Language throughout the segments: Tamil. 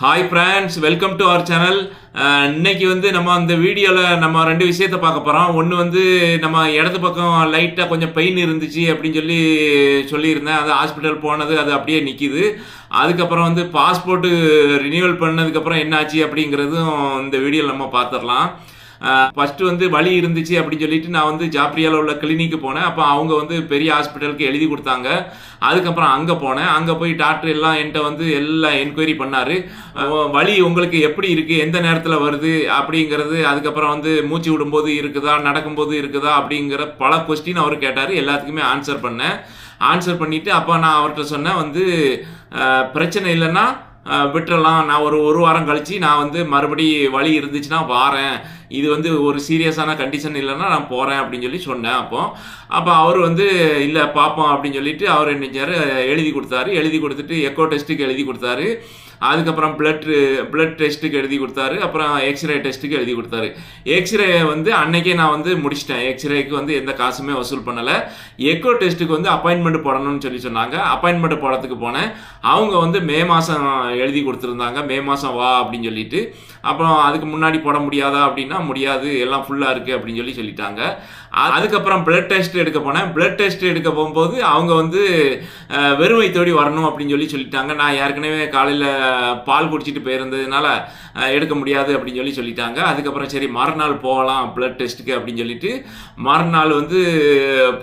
Hi friends welcome to our channel இன்னைக்கு வந்து நம்ம அந்த வீடியோவில் நம்ம ரெண்டு விஷயத்த பார்க்க போகிறோம் ஒன்று வந்து நம்ம இடது பக்கம் லைட்டாக கொஞ்சம் பெயின் இருந்துச்சு அப்படின்னு சொல்லி சொல்லியிருந்தேன். அது ஹாஸ்பிட்டல் போனது அது அப்படியே நிற்கிது அதுக்கப்புறம் வந்து பாஸ்போர்ட்டு ரினியூவல் பண்ணதுக்கப்புறம் என்னாச்சு அப்படிங்கிறதும் இந்த வீடியோவில் நம்ம பார்த்துடலாம். ஃபஸ்ட்டு வந்து வலி இருந்துச்சு அப்படின்னு சொல்லிட்டு நான் வந்து ஜாப்ரியாவில் உள்ள கிளினிக்கு போனேன். அப்போ அவங்க வந்து பெரிய ஹாஸ்பிட்டலுக்கு எழுதி கொடுத்தாங்க. அதுக்கப்புறம் அங்கே போனேன். அங்கே போய் டாக்டர் எல்லாம் என்கிட்ட வந்து எல்லாம் என்கொயரி பண்ணார். வலி உங்களுக்கு எப்படி இருக்குது எந்த நேரத்தில் வருது? அப்படிங்கிறது அதுக்கப்புறம் வந்து மூச்சு விடும்போது இருக்குதா? நடக்கும்போது இருக்குதா? அப்படிங்கிற பல கொஸ்டின் அவர் கேட்டார். எல்லாத்துக்குமே ஆன்சர் பண்ணேன். ஆன்சர் பண்ணிவிட்டு அப்போ நான் அவர்கிட்ட சொன்னேன் வந்து பிரச்சனை இல்லைன்னா விட்டுறலாம். நான் ஒரு ஒரு வாரம் கழித்து நான் வந்து மறுபடி வழி இருந்துச்சுன்னா வாரேன். இது வந்து ஒரு சீரியஸான கண்டிஷன் இல்லைன்னா நான் போகிறேன் அப்படின்னு சொல்லி சொன்னேன் அப்போ. அப்போ அவர் வந்து இல்லை பார்ப்போம் அப்படின்னு சொல்லிட்டு அவர் என்ன செஞ்சாரு, எழுதி கொடுத்தாரு. எழுதி கொடுத்துட்டு எக்கோ டெஸ்ட்டுக்கு எழுதி கொடுத்தாரு. அதுக்கப்புறம் பிளட் பிளட் டெஸ்ட்டுக்கு எழுதி கொடுத்தாரு. அப்புறம் எக்ஸ்ரே டெஸ்ட்டுக்கு எழுதி கொடுத்தாரு. எக்ஸ்ரே வந்து அன்னைக்கே நான் வந்து முடிச்சிட்டேன். எக்ஸ்ரேக்கு வந்து எந்த காசுமே வசூல் பண்ணலை. எக்கோ டெஸ்ட்டுக்கு வந்து அப்பாயின்மெண்ட் போடணும்னு சொல்லி சொன்னாங்க. அப்பாயின்மெண்ட் போடுறதுக்கு போனேன். அவங்க வந்து மே மாதம் எழுதி கொடுத்துருந்தாங்க. மே மாதம் வா அப்படின்னு சொல்லிட்டு. அப்புறம் அதுக்கு முன்னாடி போட முடியாதா அப்படின்னா முடியாது. எல்லாம் ஃபுல்லாக இருக்குது அப்படின்னு சொல்லி சொல்லிட்டாங்க. அதுக்கப்புறம் பிளட் டெஸ்ட் எடுக்க போனேன். பிளட் டெஸ்ட் எடுக்க போகும்போது அவங்க வந்து வெறுமை வெறும் வயிற்றோடி வரணும் அப்படின்னு சொல்லி சொல்லிட்டாங்க. நான் ஏற்கனவே காலையில் பால் குடிச்சிட்டு போயிருந்ததுனால எடுக்க முடியாது அப்படின்னு சொல்லி சொல்லிட்டாங்க. அதுக்கப்புறம் சரி மறுநாள் போகலாம் பிளட் டெஸ்ட்டுக்கு அப்படின்னு சொல்லிட்டு மறுநாள் வந்து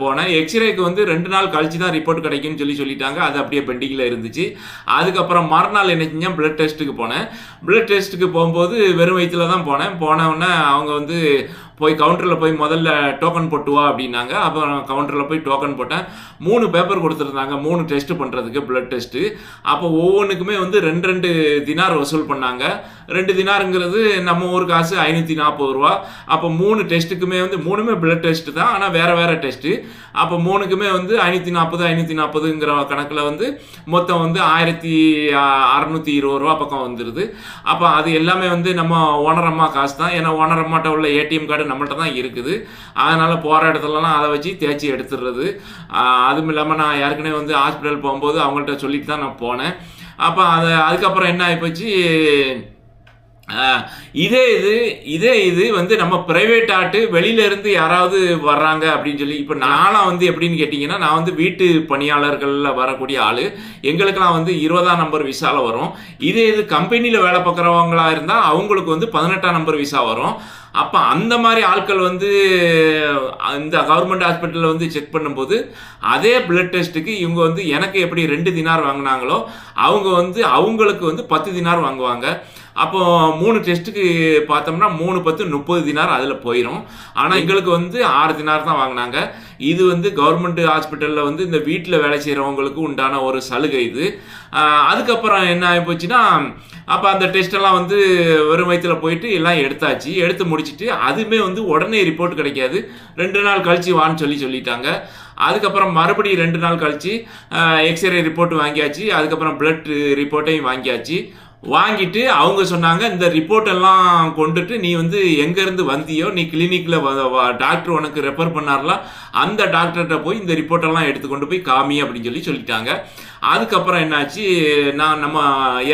போனேன். எக்ஸ்ரேக்கு வந்து ரெண்டு நாள் கழிச்சு தான் ரிப்போர்ட் கிடைக்கும்னு சொல்லி சொல்லிட்டாங்க. அது அப்படியே பெண்டிங்கில் இருந்துச்சு. அதுக்கப்புறம் மறுநாள் என்ன செஞ்சேன்? பிளட் டெஸ்ட்டுக்கு போனேன். பிளட் டெஸ்ட்டுக்கு போகும்போது வெறும் வயிற்றுல தான் போனேன். போனவுடனே அவங்க வந்து போய் கவுண்டரில் போய் முதல்ல டோக்கன் போட்டு வா அப்படின்னாங்க அப்புறம் கவுண்டரில் போய் டோக்கன் போட்டேன். மூணு பேப்பர் கொடுத்துருந்தாங்க. மூணு டெஸ்ட் பண்ணுறதுக்கு பிளட் டெஸ்ட்டு அப்போ ஒவ்வொன்றுக்குமே வந்து ரெண்டு ரெண்டு தினார் வசூல் பண்ணாங்க. ரெண்டு தினாருங்கிறது நம்ம ஊர் காசு ஐநூற்றி நாற்பது ரூபா. அப்போ மூணு டெஸ்ட்டுக்குமே வந்து மூணுமே பிளட் டெஸ்ட்டு தான். ஆனால் வேறு வேறு டெஸ்ட்டு அப்போ மூணுக்குமே வந்து ஐநூற்றி நாற்பது ஐநூற்றி நாற்பதுங்கிற கணக்கில் வந்து மொத்தம் வந்து ஆயிரத்தி அறநூற்றி இருபது ரூபா பக்கம் வந்துடுது அப்போ அது எல்லாமே வந்து நம்ம ஓனரம்மா காசு தான். ஏன்னா ஓனரம்மாட்ட உள்ள ஏடிஎம் கார்டு நம்மள்கிட்ட தான் இருக்குது. அதனால் போகிற இடத்துலலாம் அதை வச்சு தேய்ச்சி எடுத்துடுறது அதுவும் இல்லாமல் நான் ஏற்கனவே வந்து ஹாஸ்பிட்டல் போகும்போது அவங்கள்ட்ட சொல்லிட்டு தான் நான் போனேன். அப்போ அது அதுக்கப்புறம் என்ன ஆகிப்போச்சு இதே இது இதே இது வந்து நம்ம பிரைவேட் ஆட்டு வெளியில இருந்து யாராவது வர்றாங்க அப்படின்னு சொல்லி இப்போ நானாக வந்து எப்படின்னு கேட்டிங்கன்னா நான் வந்து வீட்டு பணியாளர்களில் வரக்கூடிய ஆள். எங்களுக்கெல்லாம் வந்து இருபதாம் நம்பர் விசால வரும். இதே இது கம்பெனியில் வேலை பார்க்குறவங்களா இருந்தால் அவங்களுக்கு வந்து பதினெட்டாம் நம்பர் விசா வரும். அப்போ அந்த மாதிரி ஆட்கள் வந்து இந்த கவர்மெண்ட் ஹாஸ்பிட்டலில் வந்து செக் பண்ணும்போது அதே பிளட் டெஸ்ட்டுக்கு இவங்க வந்து எனக்கு எப்படி ரெண்டு தினார் வாங்கினாங்களோ அவங்க வந்து அவங்களுக்கு வந்து பத்து தினார் வாங்குவாங்க. அப்போ மூணு டெஸ்ட்டுக்கு பார்த்தோம்னா மூணு பத்து முப்பது தினார் அதில் போயிடும் ஆனால் எங்களுக்கு வந்து ஆறு தினார் தான் வாங்கினாங்க. இது வந்து கவர்மெண்ட் ஹாஸ்பிட்டலில் வந்து இந்த வீட்டில் வேலை செய்கிறவங்களுக்கு உண்டான ஒரு சலுகை இது. அதுக்கப்புறம் என்ன ஆகி போச்சுன்னா அப்போ அந்த டெஸ்ட்டெல்லாம் வந்து வெறும் வயிற்றுல போயிட்டு எல்லாம் எடுத்தாச்சு. எடுத்து முடிச்சுட்டு அதுவுமே வந்து உடனே ரிப்போர்ட் கிடைக்காது. ரெண்டு நாள் கழிச்சு வான்னு சொல்லி சொல்லிட்டாங்க. அதுக்கப்புறம் மறுபடியும் ரெண்டு நாள் கழித்து எக்ஸ்ரே ரிப்போர்ட் வாங்கியாச்சு. அதுக்கப்புறம் பிளட் ரிப்போர்ட்டையும் வாங்கியாச்சு. வாங்கிட்டு அவங்க சொன்னாங்க இந்த ரிப்போர்ட் எல்லாம் கொண்டுட்டு நீ வந்து எங்கேருந்து வந்தியோ நீ கிளினிக்கில் டாக்டர் உனக்கு ரெஃபர் பண்ணார்லாம் அந்த டாக்டர்கிட்ட போய் இந்த ரிப்போர்ட்டெல்லாம் எடுத்துக்கொண்டு போய் காமி அப்படின்னு சொல்லி சொல்லிட்டாங்க. அதுக்கப்புறம் என்னாச்சு நான் நம்ம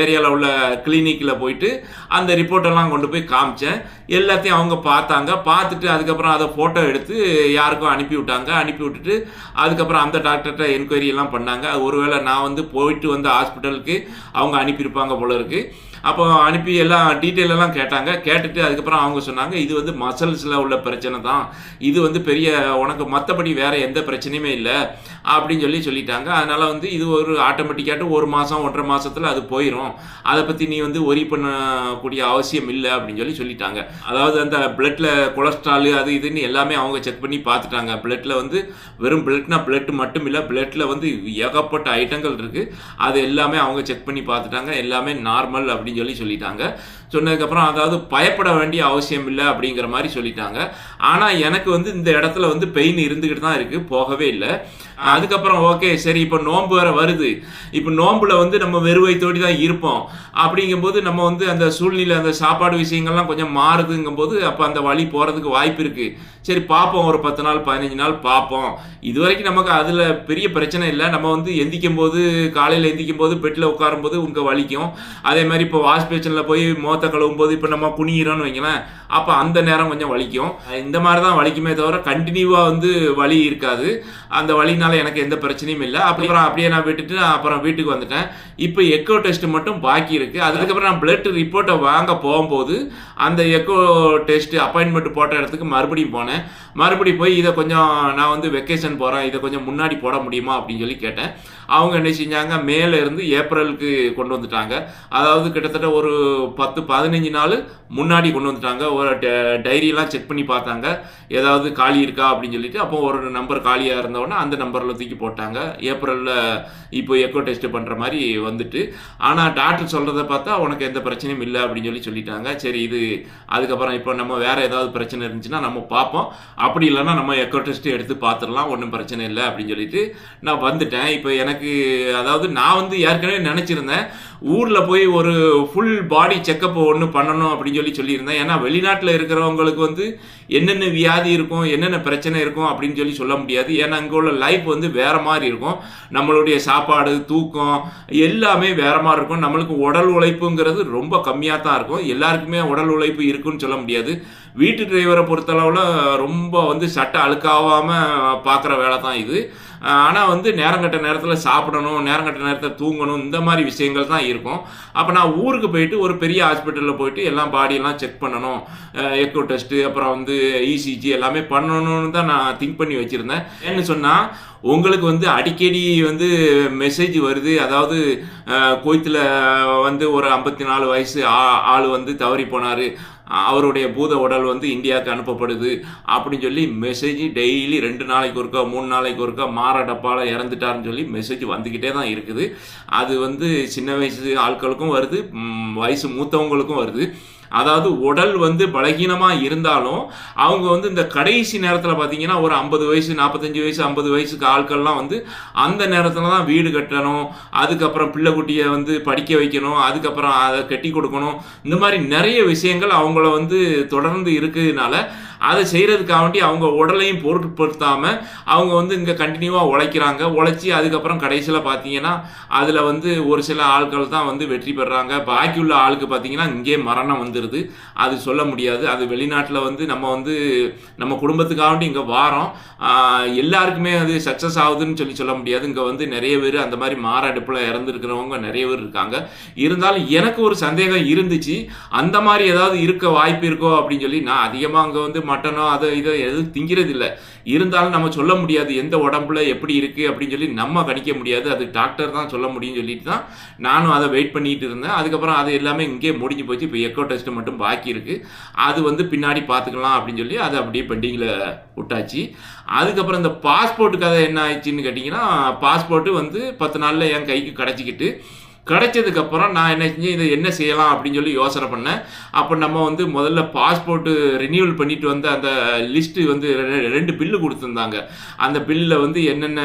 ஏரியாவில் உள்ள கிளினிக்கில் போயிட்டு அந்த ரிப்போர்ட்டெல்லாம் கொண்டு போய் காமிச்சேன். எல்லாத்தையும் அவங்க பார்த்தாங்க. பார்த்துட்டு அதுக்கப்புறம் அதை ஃபோட்டோ எடுத்து யாருக்கும் அனுப்பி விட்டாங்க. அனுப்பி விட்டுட்டு அதுக்கப்புறம் அந்த டாக்டர்கிட்ட என்கொயரி எல்லாம் பண்ணாங்க. ஒருவேளை நான் வந்து போயிட்டு வந்த ஹாஸ்பிட்டலுக்கு அவங்க அனுப்பியிருப்பாங்க போல இருக்குது அப்போ அனுப்பி எல்லாம் டீட்டெயில் எல்லாம் கேட்டாங்க. கேட்டுட்டு அதுக்கப்புறம் அவங்க சொன்னாங்க இது வந்து மசல்ஸில் உள்ள பிரச்சனை தான். இது வந்து பெரிய உனக்கு மற்றபடி வேறு எந்த பிரச்சனையுமே இல்லை அப்படின்னு சொல்லி சொல்லிட்டாங்க. அதனால் வந்து இது ஒரு ஆட்டோமேட்டிக்காட்டு ஒரு மாதம் ஒன்றரை மாதத்தில் அது போயிடும் அதை பற்றி நீ வந்து ஒரி பண்ணக்கூடிய அவசியம் இல்லை அப்படின்னு சொல்லி சொல்லிட்டாங்க. அதாவது அந்த பிளட்டில் கொலஸ்ட்ரால் அது இதுன்னு எல்லாமே அவங்க செக் பண்ணி பார்த்துட்டாங்க. பிளட்டில் வந்து வெறும் பிளட்னா பிளட் மட்டும் இல்லை பிளட்டில் வந்து ஏகப்பட்ட ஐட்டங்கள் இருக்குது அது எல்லாமே அவங்க செக் பண்ணி பார்த்துட்டாங்க. எல்லாமே நார்மல் அப்படின்னு சொல்லி சொல்லிட்டாங்க. சொன்னதுக்கப்புறம் அதாவது பயப்பட வேண்டிய அவசியம் இல்லை அப்படிங்கிற மாதிரி சொல்லிட்டாங்க. ஆனால் எனக்கு வந்து இந்த இடத்துல வந்து பெயின் இருந்துக்கிட்டு தான் இருக்குது போகவே இல்லை. அதுக்கப்புறம் ஓகே சரி இப்போ நோன்பு வேற வருது. இப்போ நோன்புல வந்து நம்ம வெறுவைத்தோடி தான் இருப்போம். அப்படிங்கும்போது நம்ம வந்து அந்த சூழ்நிலை அந்த சாப்பாடு விஷயங்கள்லாம் கொஞ்சம் மாறுதுங்கும்போது அப்போ அந்த வழி போகிறதுக்கு வாய்ப்பு இருக்குது சரி பார்ப்போம் ஒரு பத்து நாள் பதினஞ்சு நாள் பார்ப்போம் இது வரைக்கும் நமக்கு அதில் பெரிய பிரச்சனை இல்லை. நம்ம வந்து எந்திக்கும் போது காலையில் எந்திக்கும் போது பெட்டில் உட்காரும்போது உங்க வலிக்கும். அதே மாதிரி இப்போ வாஷ் பேஷனில் போய் மோத்த கழுவும் போது இப்போ நம்ம குனிகிறோம்னு வைங்களேன் அப்போ அந்த நேரம் கொஞ்சம் வலிக்கும். இந்த மாதிரி தான் வலிக்குமே தவிர கண்டினியூவாக வந்து வலி இருக்காது. அந்த வலினால எனக்கு எந்த பிரச்சனையும் இல்லை. அப்புறம் அப்படியே நான் விட்டுட்டு அப்புறம் வீட்டுக்கு வந்துட்டேன். இப்போ எக்கோ டெஸ்ட் மட்டும் பாக்கி இருக்கு. அதுக்கப்புறம் நான் பிளட் ரிப்போர்ட்டை வாங்க போகும்போது அந்த எக்கோ டெஸ்ட்டு அப்பாயின்மெண்ட் போட்ட இடத்துக்கு மறுபடியும் போனேன். மறுபடியும் போய் இதை கொஞ்சம் நான் வந்து வெக்கேஷன் போகிறேன் இதை கொஞ்சம் முன்னாடி போட முடியுமா அப்படின்னு சொல்லி கேட்டேன். அவங்க என்ன செஞ்சாங்க? மேலே இருந்து ஏப்ரலுக்கு கொண்டு வந்துட்டாங்க. அதாவது கிட்டத்தட்ட ஒரு பத்து பதினஞ்சு நாள் முன்னாடி கொண்டு வந்துட்டாங்க. ஒரு ட- டைரியெல்லாம் செக் பண்ணி பார்த்தாங்க. ஏதாவது காலி இருக்கா அப்படின்னு சொல்லிட்டு அப்போ ஒரு நம்பர் காலியாக இருந்தவுடனே அந்த நம்பரில் தூக்கி போட்டாங்க. ஏப்ரலில் இப்போ எக்கோ டெஸ்ட் பண்ணுற மாதிரி வந்துட்டு. ஆனால் டாக்டர் சொல்கிறத பார்த்தா உனக்கு எந்த பிரச்சனையும் இல்லை அப்படின்னு சொல்லி சொல்லிட்டாங்க. சரி இது அதுக்கப்புறம் இப்போ நம்ம வேறு ஏதாவது பிரச்சனை இருந்துச்சுன்னா நம்ம பார்ப்போம். அப்படி இல்லைன்னா நம்ம எக்கோ டெஸ்ட் எடுத்து பார்த்துடலாம். ஒன்றும் பிரச்சனை இல்லை அப்படின்னு சொல்லிட்டு நான் வந்துட்டேன். இப்போ எனக்கு அதாவது நான் வந்து ஏற்கனவே நினச்சிருந்தேன். ஊரில் போய் ஒரு ஃபுல் பாடி செக்கப் ஒன்று பண்ணணும் அப்படின்னு சொல்லி சொல்லியிருந்தேன். ஏன்னா வெளிநாட்டில் இருக்கிறவங்களுக்கு வந்து என்னென்ன வியாதி இருக்கும் என்னென்ன பிரச்சனை இருக்கும் அப்படின்னு சொல்லி சொல்ல முடியாது. ஏன்னா அங்கே உள்ள லைஃப் வந்து வேற மாதிரி இருக்கும். நம்மளுடைய சாப்பாடு தூக்கம் எல்லாமே வேற மாதிரி இருக்கும். நம்மளுக்கு உடல் உழைப்புங்கிறது ரொம்ப கம்மியாக தான் இருக்கும். எல்லாருக்குமே உடல் உழைப்பு இருக்குன்னு சொல்ல முடியாது. வீட்டு டிரைவரை பொறுத்தளவில் ரொம்ப வந்து சட்டை அழுக்காவாமல் பார்க்குற வேலை தான் இது. ஆனால் வந்து நேரங்கட்ட நேரத்தில் சாப்பிடணும் நேரங்கட்ட நேரத்தில் தூங்கணும் இந்த மாதிரி விஷயங்கள் தான் இருக்கும். அப்போ நான் ஊருக்கு போயிட்டு ஒரு பெரிய ஹாஸ்பிட்டலில் போயிட்டு எல்லாம் பாடியெல்லாம் செக் பண்ணணும். எக்கோ டெஸ்ட்டு அப்புறம் வந்து இசிஜி எல்லாமே பண்ணணும்னு தான் நான் திங்க் பண்ணி வச்சுருந்தேன். என்ன சொன்னால் உங்களுக்கு வந்து அடிக்கடி வந்து மெசேஜ் வருது. அதாவது கோயத்தில் வந்து ஒரு ஐம்பத்தி நாலு வயசு ஆ- ஆள் வந்து தவறி போனார். அவருடைய பூத உடல் வந்து இந்தியாவுக்கு அனுப்பப்படுது அப்படின்னு சொல்லி மெசேஜ் டெய்லி ரெண்டு நாளைக்கு ஒருக்கா மூணு நாளைக்கு ஒருக்கா மாற டப்பாவில் இறந்துட்டாருன்னு சொல்லி மெசேஜ் வந்துக்கிட்டே தான் இருக்குது. அது வந்து சின்ன வயசு ஆட்களுக்கும் வருது வயசு மூத்தவங்களுக்கும் வருது. அதாவது உடல் வந்து பலகீனமாக இருந்தாலும் அவங்க வந்து இந்த கடைசி நேரத்தில் பார்த்தீங்கன்னா ஒரு ஐம்பது வயசு நாற்பத்தஞ்சு வயசு ஐம்பது வயசுக்கு ஆட்கள்லாம் வந்து அந்த நேரத்தில் தான் வீடு கட்டணும் அதுக்கப்புறம் பிள்ளைக்குட்டியை வந்து படிக்க வைக்கணும் அதுக்கப்புறம் அதை கட்டி கொடுக்கணும். இந்த மாதிரி நிறைய விஷயங்கள் அவங்கள வந்து தொடர்ந்து இருக்கிறதுனால அதை செய்கிறதுக்காக வேண்டி அவங்க உடலையும் பொருட்படுத்தாமல் அவங்க வந்து இங்கே கண்டினியூவாக உழைக்கிறாங்க. உழைச்சி அதுக்கப்புறம் கடைசியில் பார்த்தீங்கன்னா அதில் வந்து ஒரு சில ஆட்கள் தான் வந்து வெற்றி பெறாங்க. பாக்கி உள்ள ஆளுக்கு பார்த்தீங்கன்னா இங்கே மரணம் வந்துடுது அது சொல்ல முடியாது. அது வெளிநாட்டில் வந்து நம்ம வந்து நம்ம குடும்பத்துக்காக வேண்டி இங்கே வாரோம். எல்லாருக்குமே அது சக்ஸஸ் ஆகுதுன்னு சொல்லி சொல்ல முடியாது. இங்கே வந்து நிறைய பேர் அந்த மாதிரி மாரடைப்பில் இறந்துருக்கிறவங்க நிறைய பேர் இருக்காங்க. இருந்தாலும் எனக்கு ஒரு சந்தேகம் இருந்துச்சு. அந்த மாதிரி ஏதாவது இருக்க வாய்ப்பு இருக்கோ அப்படின்னு சொல்லி நான் அதிகமாக அங்கே வந்து மட்டனோ அதை இதோ எதுவும் திங்கிறது இல்லை இருந்தாலும் நம்ம சொல்ல முடியாது எந்த உடம்புல எப்படி இருக்குது அப்படின்னு சொல்லி நம்ம கணிக்க முடியாது. அது டாக்டர் தான் சொல்ல முடியும்னு சொல்லிட்டு தான் நானும் அதை வெயிட் பண்ணிட்டு இருந்தேன். அதுக்கப்புறம் அது எல்லாமே இங்கே முடிஞ்சு போச்சு. இப்போ எக்கோ டெஸ்ட் மட்டும் பாக்கி இருக்கு. அது வந்து பின்னாடி பார்த்துக்கலாம் அப்படின்னு சொல்லி அதை அப்படியே பெண்டிங்கில் விட்டாச்சு. அதுக்கப்புறம் இந்த பாஸ்போர்ட்டு கதை என்ன ஆயிடுச்சுன்னு கேட்டிங்கன்னா பாஸ்போர்ட்டு வந்து பத்து நாளில் என் கைக்கு கிடச்சிக்கிட்டு கிடைச்சதுக்கு அப்புறம் நான் என்ன செஞ்சேன் இதை என்ன செய்யலாம் அப்படின்னு சொல்லி யோசனை பண்ணேன். அப்போ நம்ம வந்து முதல்ல பாஸ்போர்ட்டு ரினியூவல் பண்ணிட்டு வந்த அந்த லிஸ்ட்டு வந்து ரெ- ரெண்டு பில்லு கொடுத்துருந்தாங்க. அந்த பில்லில் வந்து என்னென்ன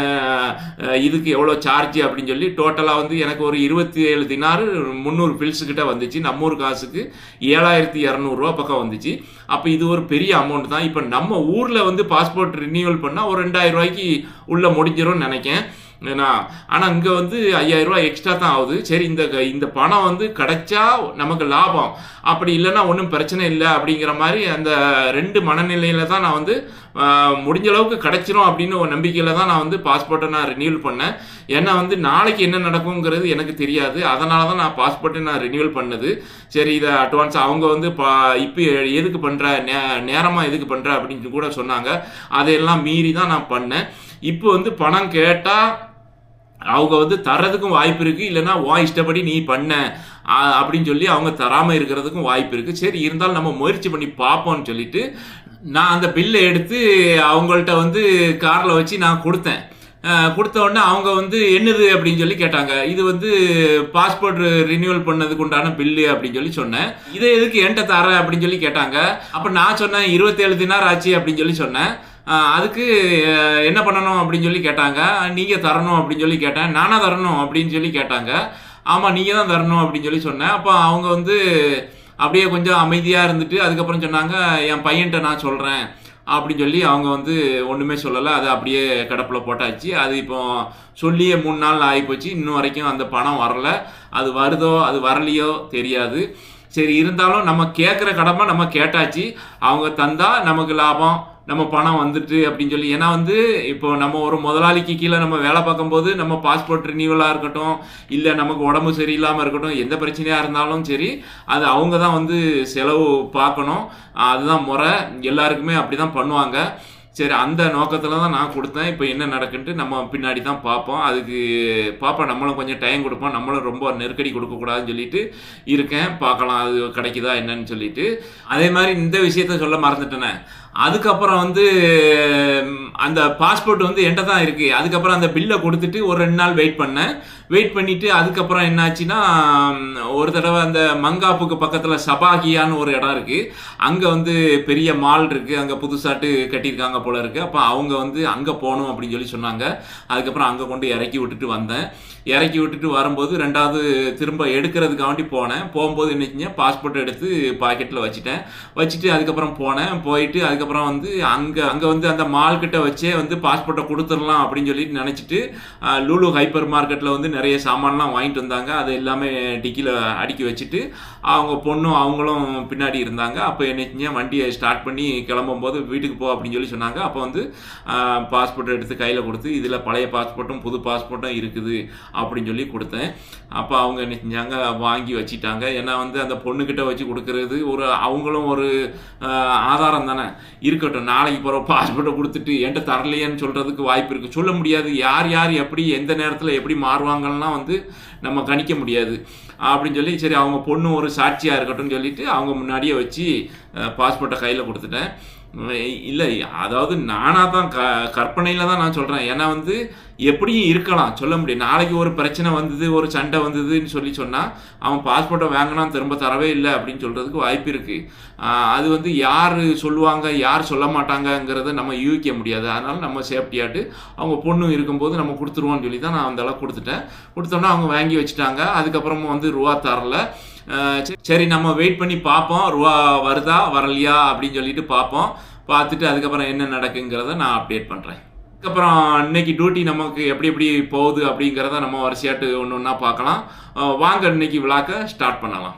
இதுக்கு எவ்வளோ சார்ஜ் அப்படின்னு சொல்லி டோட்டலாக வந்து எனக்கு ஒரு இருபத்தி ஏழு தினாறு முந்நூறு பில்ஸுக்கிட்ட வந்துச்சு. நம்ம ஊர் காசுக்கு ஏழாயிரத்தி இரநூறுவா பக்கம் வந்துச்சு. அப்போ இது ஒரு பெரிய அமௌண்ட் தான். இப்போ நம்ம ஊரில் வந்து பாஸ்போர்ட் ரினியூவல் பண்ணால் ஒரு ரெண்டாயிரம் ரூபாய்க்கு உள்ளே முடிஞ்சிரும்னு நினைக்கேன். ஏன்னா ஆனால் இங்கே வந்து ஐயாயிரம் எக்ஸ்ட்ரா தான் ஆகுது. சரி இந்த க- இந்த பணம் வந்து கிடைச்சா நமக்கு லாபம். அப்படி இல்லைன்னா ஒன்றும் பிரச்சனை இல்லை அப்படிங்கிற மாதிரி அந்த ரெண்டு மனநிலையில் தான் நான் வந்து முடிஞ்ச அளவுக்கு கிடைச்சிரும் அப்படின்னு ஒரு நம்பிக்கையில் தான் நான் வந்து பாஸ்போர்ட்டை நான் ரினியூல் பண்ணேன். ஏன்னா வந்து நாளைக்கு என்ன நடக்குங்கிறது எனக்கு தெரியாது. அதனால தான் நான் பாஸ்போர்ட்டை நான் ரினியூல் பண்ணது. சரி இதை அட்வான்ஸ் அவங்க வந்து பா இப்போ எதுக்கு பண்ணுற நே நேரமாக எதுக்கு பண்ணுற அப்படின்னு கூட சொன்னாங்க. அதையெல்லாம் மீறி தான் நான் பண்ணேன். இப்போ வந்து பணம் கேட்டால் அவங்க வந்து தர்றதுக்கும் வாய்ப்பு இருக்குது இல்லைன்னா உன் இஷ்டப்படி நீ பண்ண. அப்படின்னு சொல்லி அவங்க தராமல் இருக்கிறதுக்கும் வாய்ப்பு இருக்குது சரி இருந்தாலும் நம்ம முயற்சி பண்ணி பார்ப்போம்னு சொல்லிட்டு நான் அந்த பில்லை எடுத்து அவங்கள்ட்ட வந்து காரில் வச்சு நான் கொடுத்தேன். கொடுத்த உடனே அவங்க வந்து என்னது? அப்படின்னு சொல்லி கேட்டாங்க. இது வந்து பாஸ்போர்ட் ரினியூவல் பண்ணதுக்கு உண்டான பில்லு அப்படின்னு சொல்லி சொன்னேன். இதை எதுக்கு என்கிட்ட தர அப்படின்னு சொல்லி கேட்டாங்க. அப்போ நான் சொன்னேன் இருபத்தேழு தினார் ஆச்சு அப்படின்னு சொல்லி சொன்னேன். அதுக்கு என்ன பண்ணணும் அப்படின்னு சொல்லி கேட்டாங்க. நீங்கள் தரணும் அப்படின்னு சொல்லி கேட்டேன். நானாக தரணும் அப்படின்னு சொல்லி கேட்டாங்க. ஆமாம் நீங்கள் தான் தரணும் அப்படின்னு சொல்லி சொன்னேன். அப்போ அவங்க வந்து அப்படியே கொஞ்சம் அமைதியாக இருந்துட்டு அதுக்கப்புறம் சொன்னாங்க என் பையன்கிட்ட நான் சொல்கிறேன் அப்படின்னு சொல்லி அவங்க வந்து ஒன்றுமே சொல்லலை. அது அப்படியே கடப்பில் போட்டாச்சு. அது இப்போ சொல்லியே மூணு நாள் ஆகிப்போச்சு. இன்னும் வரைக்கும் அந்த பணம் வரல. அது வருதோ அது வரலையோ தெரியாது. சரி இருந்தாலும் நம்ம கேட்குற கடமை நம்ம கேட்டாச்சு. அவங்க தந்தால் நமக்கு லாபம். நம்ம பணம் வந்துட்டு அப்படின்னு சொல்லி. ஏன்னா வந்து இப்போ நம்ம ஒரு முதலாளிக்கு கீழே நம்ம வேலை பார்க்கும்போது நம்ம பாஸ்போர்ட் ரினியூவலாக இருக்கட்டும் இல்லை நமக்கு உடம்பு சரியில்லாமல் இருக்கட்டும் எந்த பிரச்சனையாக இருந்தாலும் சரி அது அவங்க தான் வந்து செலவு பார்க்கணும். அதுதான் முறை. எல்லாருக்குமே அப்படி தான் பண்ணுவாங்க. சரி அந்த நோக்கத்தில் தான் நான் கொடுத்தேன். இப்போ என்ன நடக்குன்ட்டு நம்ம பின்னாடி தான் பார்ப்போம். அதுக்கு பார்ப்போம் நம்மளும் கொஞ்சம் டைம் கொடுப்போம். நம்மளும் ரொம்ப நெருக்கடி கொடுக்கக்கூடாதுன்னு சொல்லிட்டு இருக்கேன். பார்க்கலாம் அது கிடைக்குதா என்னன்னு சொல்லிட்டு. அதே மாதிரி இந்த விஷயத்த சொல்ல மறந்துட்டேனே. அதுக்கப்புறம் வந்து அந்த பாஸ்போர்ட் வந்து என்கிட்ட தான் இருக்குது அதுக்கப்புறம் அந்த பில்லை கொடுத்துட்டு ஒரு ரெண்டு நாள் வெயிட் பண்ணேன். வெயிட் பண்ணிவிட்டு அதுக்கப்புறம் என்னாச்சுன்னா ஒரு தடவை அந்த மங்காப்புக்கு பக்கத்தில் சபாகியான்னு ஒரு இடம் இருக்குது அங்கே வந்து பெரிய மால் இருக்குது அங்கே புதுசாட்டு கட்டியிருக்காங்க போல இருக்குது அப்போ அவங்க வந்து அங்கே போகணும் அப்படின்னு சொல்லி சொன்னாங்க. அதுக்கப்புறம் அங்கே கொண்டு இறக்கி விட்டுட்டு வந்தேன். இறக்கி விட்டுட்டு வரும்போது ரெண்டாவது திரும்ப எடுக்கிறதுக்காண்டி போனேன். போகும்போது என்ன செஞ்சேன் பாஸ்போர்ட் எடுத்து பாக்கெட்டில் வச்சுட்டேன். வச்சுட்டு அதுக்கப்புறம் போனேன். போயிட்டு அதுக்கப்புறம் வந்து அங்கே அங்கே வந்து அந்த மால் கிட்ட வச்சே வந்து பாஸ்போர்ட்டை கொடுத்துடலாம் அப்படின்னு சொல்லிட்டு நினச்சிட்டு லூலு ஹைப்பர் மார்க்கெட்டில் வந்து நிறைய சாமான்லாம் வாங்கிட்டு வந்தாங்க. அது எல்லாமே டிக்கியில் அடுக்கி வச்சுட்டு அவங்க பொண்ணும் அவங்களும் பின்னாடி இருந்தாங்க. அப்போ என்ன வண்டியை ஸ்டார்ட் பண்ணி கிளம்பும்போது வீட்டுக்கு போ அப்படின்னு சொல்லி சொன்னாங்க. அப்போ வந்து பாஸ்போர்ட் எடுத்து கையில் கொடுத்து இதில் பழைய பாஸ்போர்ட்டும் புது பாஸ்போர்ட்டும் இருக்குது அப்படின்னு சொல்லி கொடுத்தேன். அப்போ அவங்க என்ன செஞ்சாங்க? வாங்கி வச்சிட்டாங்க. ஏன்னா வந்து அந்த பொண்ணுக்கிட்ட வச்சு கொடுக்கறது ஒரு அவங்களும் ஒரு ஆதாரம் தானே. இருக்கட்டும் நாளைக்கு போகிற பாஸ்போர்ட்டை கொடுத்துட்டு என்கிட்ட தரலையேன்னு சொல்கிறதுக்கு வாய்ப்பு இருக்குது சொல்ல முடியாது. யார் யார் எப்படி எந்த நேரத்தில் எப்படி மாறுவாங்கலாம் வந்து நம்ம கணிக்க முடியாது. அப்படின்னு சொல்லி சரி அவங்க பொண்ணு ஒரு சாட்சியாக இருக்கட்டும்னு சொல்லிட்டு அவங்க முன்னாடியே வச்சு பாஸ்போர்ட்டை கையில் கொடுத்துட்டேன். இல்லை அதாவது நானாக தான் க கற்பனையில் தான் நான் சொல்கிறேன் ஏன்னா வந்து எப்படியும் இருக்கலாம் சொல்ல முடியும். நாளைக்கு ஒரு பிரச்சனை வந்தது ஒரு சண்டை வந்ததுன்னு சொல்லி சொன்னால் அவன் பாஸ்போர்ட்டை வாங்கினான் திரும்ப தரவே இல்லை அப்படின்னு சொல்கிறதுக்கு வாய்ப்பு இருக்குது அது வந்து யார் சொல்லுவாங்க யார் சொல்ல மாட்டாங்கங்கிறத நம்ம யூகிக்க முடியாது. அதனால் நம்ம சேஃப்டியாட்டு அவங்க பொண்ணு இருக்கும்போது நம்ம கொடுத்துருவோம்னு சொல்லி தான் நான் அந்த அளவுக்கு கொடுத்துட்டேன். கொடுத்தோன்னா அவங்க வாங்கி வச்சுட்டாங்க. அதுக்கப்புறமும் வந்து ரூபா தரல. சரி- சரி நம்ம வெயிட் பண்ணி பார்ப்போம். ரூபா வருதா வரலையா அப்படின்னு சொல்லிட்டு பார்ப்போம். பார்த்துட்டு அதுக்கப்புறம் என்ன நடக்குங்கிறத நான் அப்டேட் பண்ணுறேன் அதுக்கப்புறம் இன்னைக்கு டியூட்டி நமக்கு எப்படி எப்படி போகுது அப்படிங்கிறத நம்ம வரிசையாட்டு ஒன்று ஒன்றா பார்க்கலாம். வாங்க இன்னைக்கு விழாக்க ஸ்டார்ட் பண்ணலாம்.